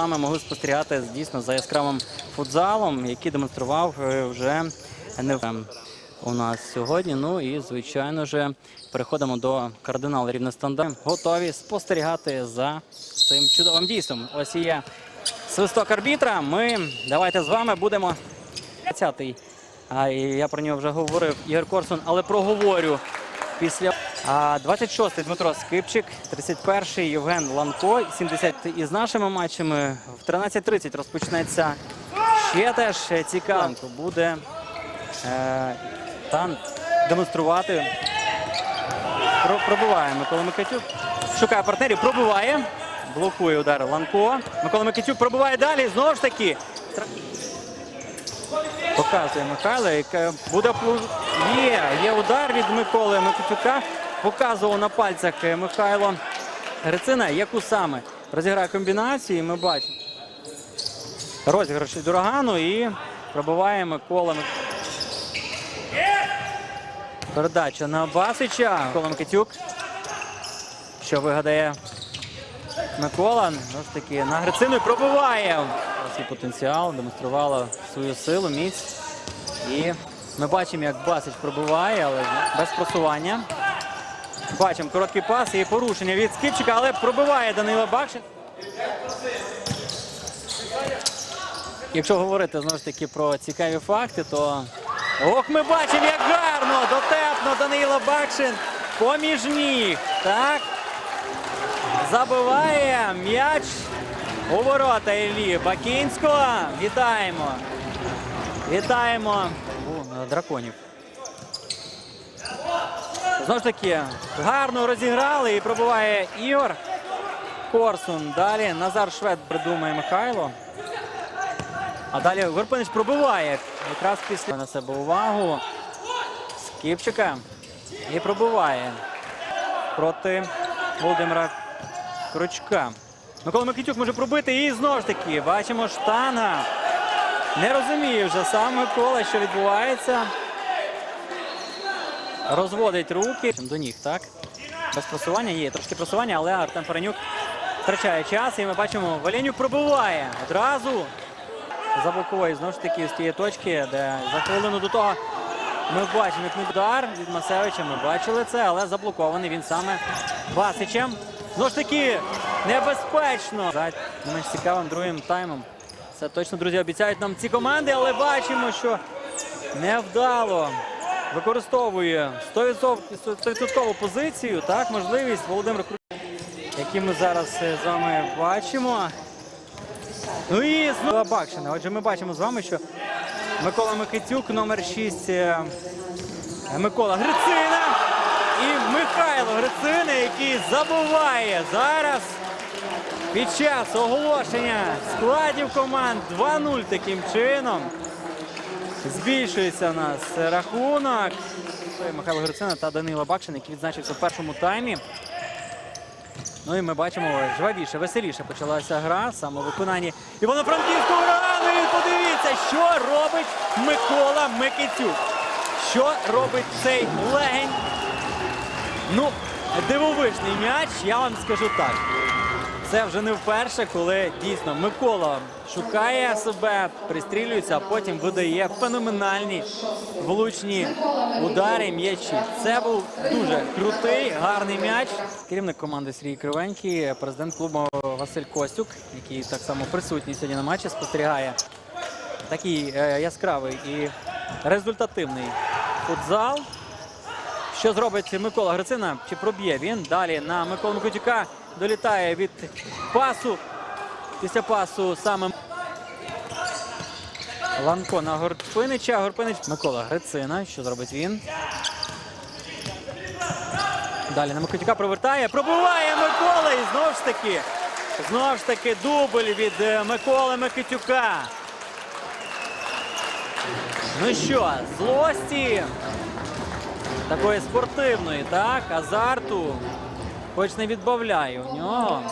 вами могли спостерігати дійсно за яскравим футзалом, який демонстрував е, вже не у нас сьогодні. Ну і звичайно ж переходимо до кардиналу рівностандарт. Готові спостерігати за цим чудовим дійством. Ось є свисток арбітра. Ми давайте з вами будемо 20-й. А я про нього вже говорив Ігор Корсун, але проговорю після 26-й Дмитро Скипчик, 31-й Євген Ланко, 70 із нашими матчами. В 13.30 розпочнеться ще теж цікавенько. Буде е, там демонструвати. Про, пробиває Микола Микитюк. Шукає партнерів, пробиває. Блокує удар Ланко. Микола Микитюк пробиває далі. Знову ж таки. Показує Михайло, яка буде є, є удар від Миколи Микитюка. Показував на пальцях е, Михайло Грицина, яку саме розіграє комбінацію. Ми бачимо розіграш від урагану і пробиває Микола Мик- Передача на Басича. Микола Микитюк. Що вигадає Микола? Ну ж таки на Грицину і пробиває. Потенціал, демонструвала свою силу, міць. І ми бачимо, як Басич пробиває, але без просування. Бачимо короткий пас і порушення від Скіпчика, але пробиває Данило Бакшин. Якщо говорити знову ж таки про цікаві факти, то ох, ми бачимо, як гарно дотепно Данило Бакшин поміж ніг. Так. Забиває м'яч у ворота Іллі Бакінського. Вітаємо. Вітаємо драконів. Знову ж таки, гарно розіграли і пробуває Ігор Корсун. Далі Назар Швед придумає Михайло. А далі Горпинич пробиває якраз після на себе увагу Скіпчика і пробиває проти Володимира Кручка. Микола Микитюк може пробити і знову ж таки бачимо штанга. Не розуміє вже сам Микола, що відбувається. Розводить руки до ніг, так? Без просування є трошки просування, але Артем Паренюк втрачає час. І ми бачимо, Валенюк пробиває одразу. Заблоковує знову ж таки з тієї точки, де за хвилину до того ми бачимо, як удар від Масевича. Ми бачили це, але заблокований він саме Басичем. Знову ж таки, небезпечно. За цікавим другим таймом. Це точно, друзі, обіцяють нам ці команди, але бачимо, що невдало використовує 100% 100% позицію. Так, можливість Володимир Кру- який ми зараз е, з вами бачимо. Ну і знову Бакшина. Отже, ми бачимо з вами, що Микола Микитюк, номер 6, Микола Грицина і Михайло Грицина, який забуває зараз під час оголошення складів команд 2-0 таким чином. Збільшується у нас рахунок. Михайло Грицина та Данила Бакшин, який відзначився в першому таймі. Ну і ми бачимо, жвавіше, веселіше почалася гра саме у виконанні Івано-Франківського урагану. І подивіться, що робить Микола Микитюк. Що робить цей легень? Ну, дивовижний м'яч, я вам скажу так. Це вже не вперше, коли дійсно Микола шукає себе, пристрілюється, а потім видає феноменальні влучні удари м'ячі. Це був дуже крутий, гарний м'яч. Керівник команди Сергій Кривенький, президент клубу Василь Костюк, який так само присутній сьогодні на матчі, спостерігає такий е, яскравий і результативний футзал. Що зробить Микола Грицина? Чи проб'є він? Далі на Миколу Микитюка долітає від пасу. Після пасу саме Ланко на Горпинича. Горпинич Микола Грицина. Що зробить він? Далі на Микитюка провертає. Пробиває Микола. І знову ж таки. Знову ж таки дубль від е, Миколи Микитюка. Ну що, злості такої спортивної, так, азарту, хоч не відбавляє у нього.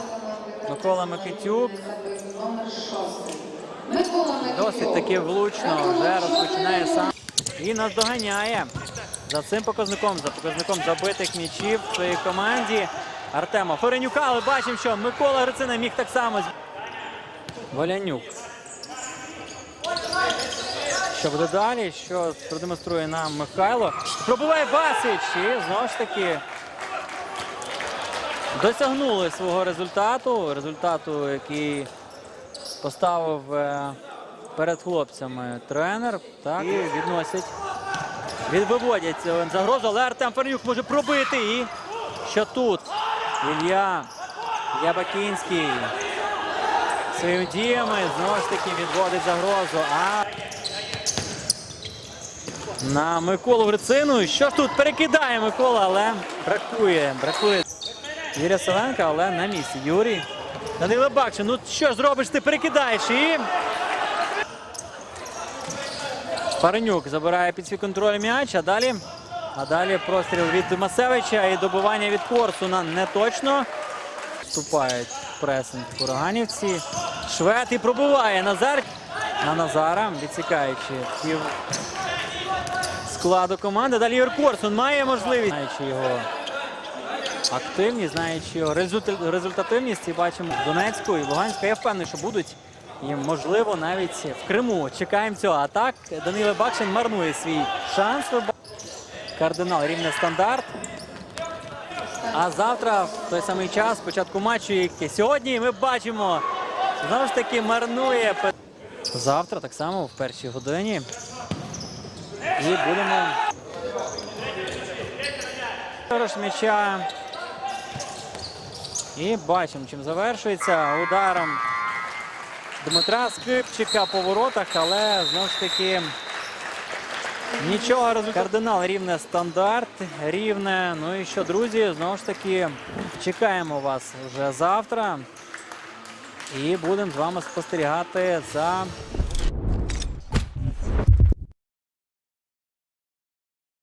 Микола Микитюк досить таки влучно вже розпочинає сам і нас доганяє за цим показником, за показником забитих м'ячів в своїй команді Артема Ференюка. Але бачимо, що Микола Грицина міг так само. Валянюк. Що буде далі? Що продемонструє нам Михайло? Пробиває Басич і знову ж таки досягнули свого результату. Результату, який поставив е, перед хлопцями тренер. Так, і відносять. Відвиводять загрозу, але Артем Фарнюк може пробити. І що тут? Ілля Ябакінський своїми діями знову ж таки відводить загрозу. А на Миколу Грицину. Що ж тут перекидає Микола, але бракує. Бракує Юрія Селенка, але на місці. Юрій. Данило Бакчин, ну що ж зробиш, ти перекидаєш і. Паренюк забирає під свій контроль м'яч, а далі, а далі простріл від Масевича і добування від Корсуна не точно. Вступають в пресинг ураганівці. Швед і пробиває Назар. На Назара, відсікаючи пів складу команди. Далі Ігор Корсун має можливість, його активність, знаючи результативність. І бачимо Донецьку і Луганську. Я впевнений, що будуть. І можливо навіть в Криму. Чекаємо цього. А так Данило Бакшин марнує свій шанс. Кардинал рівне стандарт. А завтра, в той самий час, початку матчу, який сьогодні ми бачимо, знову ж таки марнує. Завтра так само в першій годині. І будемо. Хорош м'яча. І бачимо, чим завершується ударом Дмитра Скрипчика по воротах, але знову ж таки нічого результату. Кардинал рівне стандарт, рівне. Ну і що, друзі, знову ж таки чекаємо вас вже завтра. І будемо з вами спостерігати за